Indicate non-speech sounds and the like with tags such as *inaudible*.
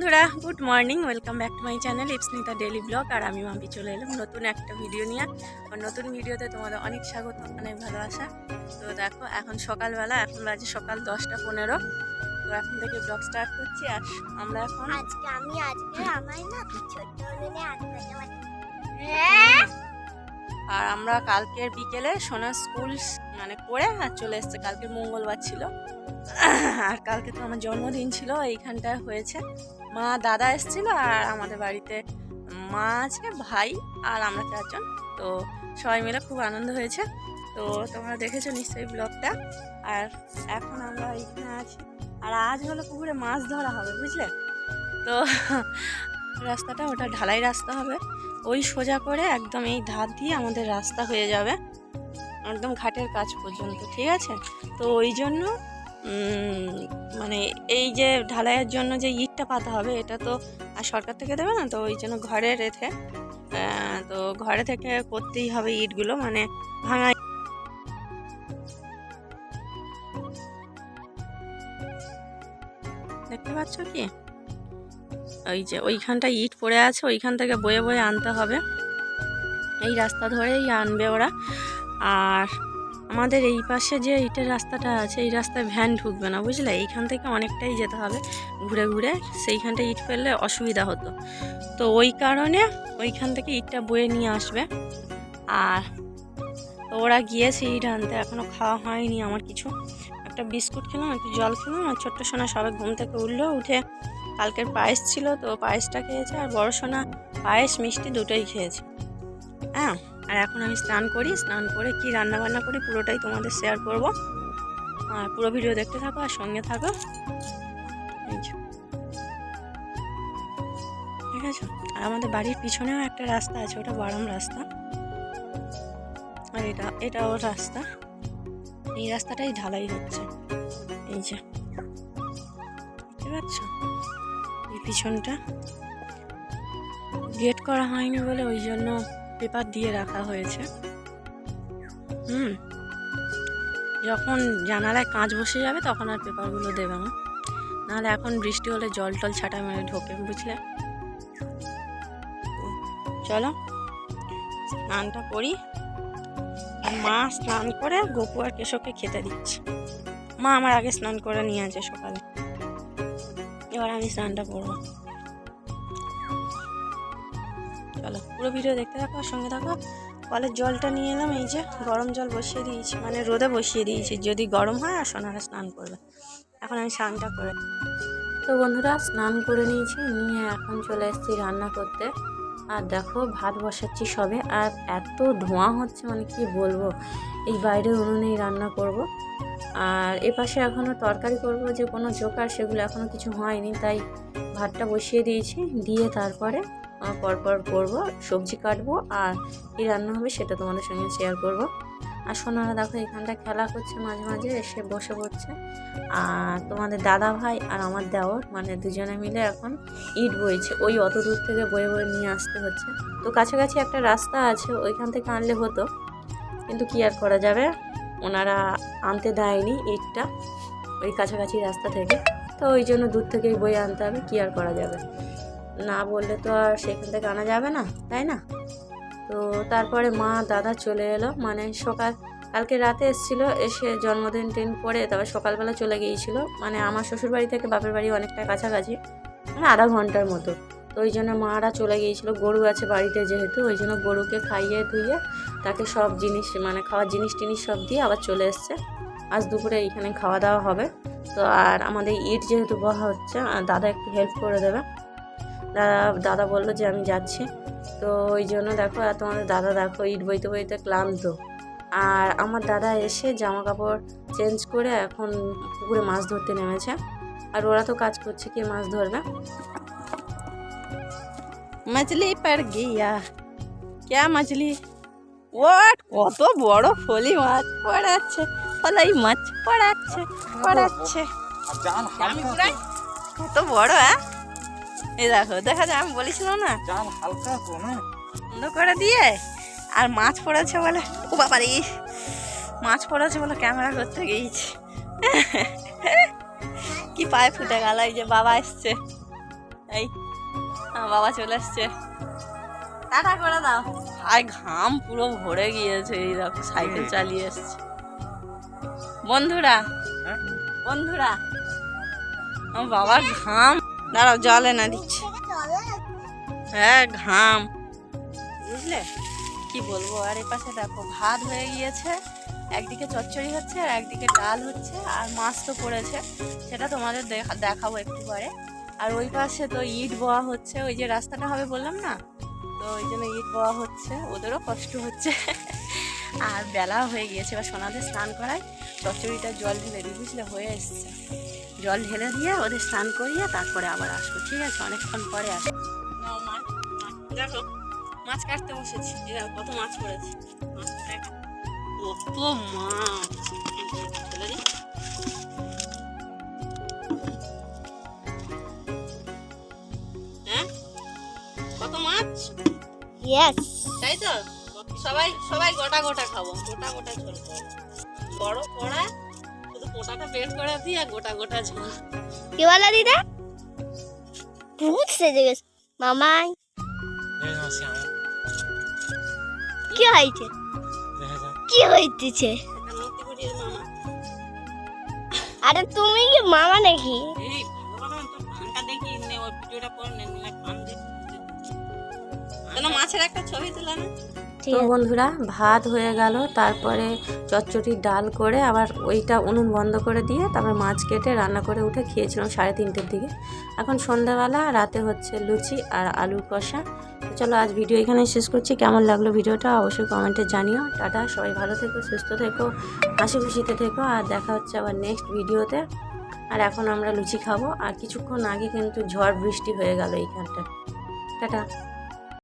বন্ধুরা good morning welcome back to my channel Ipsanita daily blog আর আমি মাম্পি চলে এলাম নতুন একটা ভিডিও নিয়ে। আর নতুন ভিডিওতে তোমাদের অনেক স্বাগত অনেক ভালোবাসা। তো দেখো এখন সকালবেলা এখন বাজে সকাল দশটা পনেরো। তো এখন থেকে ব্লগ স্টার্ট করছি আর আমরা এখন আজকে আমি আজকে আমার না। হ্যাঁ। আর আমরা কালকের বিকেলে সোনা স্কুল মানে করে আর চলে এসছে। কালকে মঙ্গলবার ছিল। আর কালকে তো আমার জন্মদিন ছিল এইখানটায় হয়েছে। মা, দাদা এসেছিল আর আমাদের বাড়িতে মা আছে, ভাই আর আমরা চারজন। তো সবাই মিলে খুব আনন্দ হয়েছে। তো তোমরা দেখেছ নিশ্চয়ই ব্লগটা। আর এখন আমরা এইখানে আছি। আর আজ হলো পুকুরে মাছ ধরা হবে, বুঝলে? তো *laughs* রাস্তাটা, ওটা ঢালাই রাস্তা হবে। ওই সোজা করে একদম এই ধার দিয়ে আমাদের রাস্তা হয়ে যাবে। একদম ঘাটের কাজ পর্যন্ত, ঠিক আছে? তো ওই জন্য মানে এই যে ঢালাইয়ের জন্য যে ইটটা পাতা হবে, এটা তো আর সরকার থেকে দেবে না? তো ওই জন্য ঘরে রেখে তো ঘরে থেকে করতেই হবে ইটগুলো মানে ভাঙা দেখতে পাচ্ছ কি? ওই যে ওইখানটা ইট পড়ে আছে, ওইখান থেকে বয়ে বয়ে আনতে হবে। এই রাস্তা ধরেই আনবে ওরা। আর আমাদের এই পাশে যে ইটের রাস্তাটা আছে, এই রাস্তায় ভ্যান ঢুকবে না, বুঝলে? এইখান থেকে অনেকটাই যেতে হবে ঘুরে ঘুরে, সেইখানটা ইট ফেললে অসুবিধা হতো। তো ওই কারণে ওইখান থেকে ইটটা বয়ে নিয়ে আসবে। আর ওরা গিয়েছে ইট আনতে এখনও খাওয়া হয়নি আমার কিছু। একটা বিস্কুট খেলাম, একটু জল খেলাম, আর ছোট্ট সোনা সবাই ঘুম থেকে উঠল, উঠে কালকের পায়েস ছিল, তো পায়েসটা খেয়েছে, আর বড় সোনা পায়েস মিষ্টি দুটোই খেয়েছে। হ্যাঁ আর এখন আমি স্নান করি, স্নান করে কি রান্না বান্না করি পুরোটাই তোমাদের শেয়ার করব। আর পুরো ভিডিও দেখতে থাকো আর সঙ্গে থাকো। ঠিক আছে? আর আমাদের বাড়ির পিছনেও একটা রাস্তা আছে, ওটা বারাম রাস্তা। আর এটা, এটাও রাস্তা। এই রাস্তাটাই ঢালাই হচ্ছে। এই যে। দেখতে পাচ্ছ? এই পিছনটা। গেট করা হয়নি বলে ওই জন্য পেপার দিয়ে রাখা হয়েছে। হুম। যখন জানালায় কাঁচ বসে যাবে, তখন আর পেপারগুলো দেবে না। নাহলে এখন বৃষ্টি হলে জল টল ছাটা মেরে ঢোকে, বুঝলে? চলো, স্নানটা করি। মা স্নান করে গপু আর কেশবকে খেতে দিচ্ছে। মা আমার আগে স্নান করে নিয়ে আছে সকালে। এবার আমি স্নানটা করব। চলো পুরো ভিডিও দেখতে থাকো আর সঙ্গে থাকো। কলের জলটা নিয়ে এলাম, এই যে গরম জল বসিয়ে দিয়েছি মানে রোদে বসিয়ে দিয়েছি। যদি গরম হয় আর সোনারা স্নান করবে। এখন আমি স্নানটা করে তো বন্ধুরা, স্নান করে নিয়েছি, নিয়ে এখন চলে এসেছি রান্না করতে। আর দেখো, ভাত বসাচ্ছি সবে, আর এত ধোঁয়া হচ্ছে মানে কি বলব? এই বাইরের উনুনেই রান্না করব। আর এপাশে এখনও তরকারি করব, যে কোনো জোকার, সেগুলো এখনও কিছু হয়নি, তাই ভাতটা বসিয়ে দিয়েছি। দিয়ে তারপরে পরপর করব, সবজি কাটবো আর কী রান্না হবে সেটা তোমাদের সঙ্গে শেয়ার করব। আর সোনারা দেখো, এখানটা খেলা করছে মাঝে মাঝে, এসে বসে পড়ছে। আর তোমাদের দাদা ভাই আর আমার দেওয়ার মানে দুজনে মিলে এখন ইট বইছে। ওই অত দূর থেকে বয়ে বয়ে নিয়ে আসতে হচ্ছে। তো কাছাকাছি একটা রাস্তা আছে, ওইখান থেকে আনলে হতো। কিন্তু কি আর করা যাবে? ওনারা আনতে দেয়নি ইটটা ওই কাছাকাছি রাস্তা থেকে। তো ওই জন্য দূর থেকেই বয়ে আনতে হবে, কি আর করা যাবে? না বললে তো আর সেখান থেকে আনা যাবে না, তাই না? তো তারপরে মা, দাদা চলে এলো। মানে সকাল, কালকে রাতে এসেছিল, এসে জন্মদিন টিন পরে তারপর সকালবেলা চলে গিয়েছিল। মানে আমার শ্বশুর বাড়ি থেকে বাপের বাড়ি অনেকটা কাছাকাছি মানে আধা ঘণ্টার মতো। তো ওই জন্য মারা চলে গিয়েছিল। গরু আছে বাড়িতে যেহেতু, ওই জন্য গরুকে খাইয়ে ধুইয়ে তাকে সব জিনিস মানে খাওয়ার জিনিস টিনিস সব দিয়ে আবার চলে এসছে। আজ দুপুরে এইখানে খাওয়া দাওয়া হবে। তো আর আমাদের ইট যেহেতু বহা হচ্ছে দাদা একটু হেল্প করে দেবে। দাদা দাদা বলল যে আমি যাচ্ছি তো ওই জন্য দেখো আর তোমাদের দাদা দেখো ইট বইতে বইতে ক্লান্ত আর আমার দাদা এসে জামা কাপড় চেঞ্জ করে এখন পুকুরে মাছ ধরতে নেমেছে আর ওরা তো কাজ করছে কে মাছ ধরবে মছলি পড় গিয়া ক্যা মাছলি ওট কত বড় ফলি মাছ পড়াচ্ছে ফলাই মাছ পড়াচ্ছে পড়াচ্ছে আমি হালকা পুরাই কত বড় হ্যাঁ এই দেখো দেখা যায় আমি বলেছিলাম না? জান হালকা তো না? বন্ধ করে দিয়ে আর মাছ পড়েছে বলে ও বাবা রে মাছ পড়েছে বলে ক্যামেরা করতে গিয়েছি। কি পায়ে ফুটে গেল এই যে বাবা এসছে। এই আমার বাবা চলে আসছে টাটা করে দাও। আর ঘাম পুরো ভরে গিয়েছে এই দেখো সাইকেল চালিয়ে এসছে। বন্ধুরা হ্যাঁ? বন্ধুরা আমার বাবার ঘাম দাঁড়াও, জল এনে দিচ্ছি। হ্যাঁ ঘাম। বুঝলে? কি বলব? আর এ পাশে দেখো, ভাত হয়ে গিয়েছে। একদিকে চচ্চড়ি হচ্ছে, আর একদিকে ডাল হচ্ছে, আর মাছ তো পড়েছে। সেটা তোমাদের দেখা দেখাবো একটু পরে। আর ওই পাশে তো ইট বোয়া হচ্ছে। ওই যে রাস্তাটা হবে বললাম না? তো ওই জন্য ইট বোয়া হচ্ছে। ওদেরও কষ্ট হচ্ছে। আর বেলা হয়ে গিয়েছে। এবার সোনাদের স্নান করায় চচ্চড়িটা জল ঢেলে দিই বুঝলে? হয়ে এসছে। জল ঢেলে দিয়ে ওদের স্নান করিয়ে তারপরে আবার আসব ঠিক আছে? অনেকক্ষণ পরে আসব। মাছ মাছ দেখো মাছ কাটতে বসেছি। কত মাছ পড়েছে। কত মাছ। হ্যাঁ? কত মাছ? ইয়েস তাই তো? সবাই সবাই গোটা গোটা খাব গোটা গোটা বড় কড়া শুধু কোটাটা বের করে দিই আর গোটা গোটা ঝোল। কি বলো দিদা? ভূত সেজে গেছে। মামাই। কি হয়েছে? কি হইতেছে? মামা। আরে তুমি কি মামা নাকি? মাছের একটা ছবি তোলা না। তো বন্ধুরা ভাত হয়ে গেল। তারপরে চচ্চড়ির ডাল করে আবার ওইটা উনুন বন্ধ করে দিয়ে তারপর মাছ কেটে রান্না করে উঠে খেয়েছিলাম সাড়ে তিনটের দিকে। এখন সন্ধ্যাবেলা রাতে হচ্ছে লুচি আর আলুর কষা। তো চলো আজ ভিডিও এখানে শেষ করছি। কেমন লাগল ভিডিওটা অবশ্যই কমেন্টে জানিও। টাটা সবাই ভালো থেকো সুস্থ থেকো হাসি খুশিতে থেকো আর দেখা হচ্ছে আবার নেক্সট ভিডিওতে। আর এখন আমরা লুচি খাব। আর কিছুক্ষণ আগে কিন্তু ঝড় বৃষ্টি হয়ে গেল এইখানটা টাটা।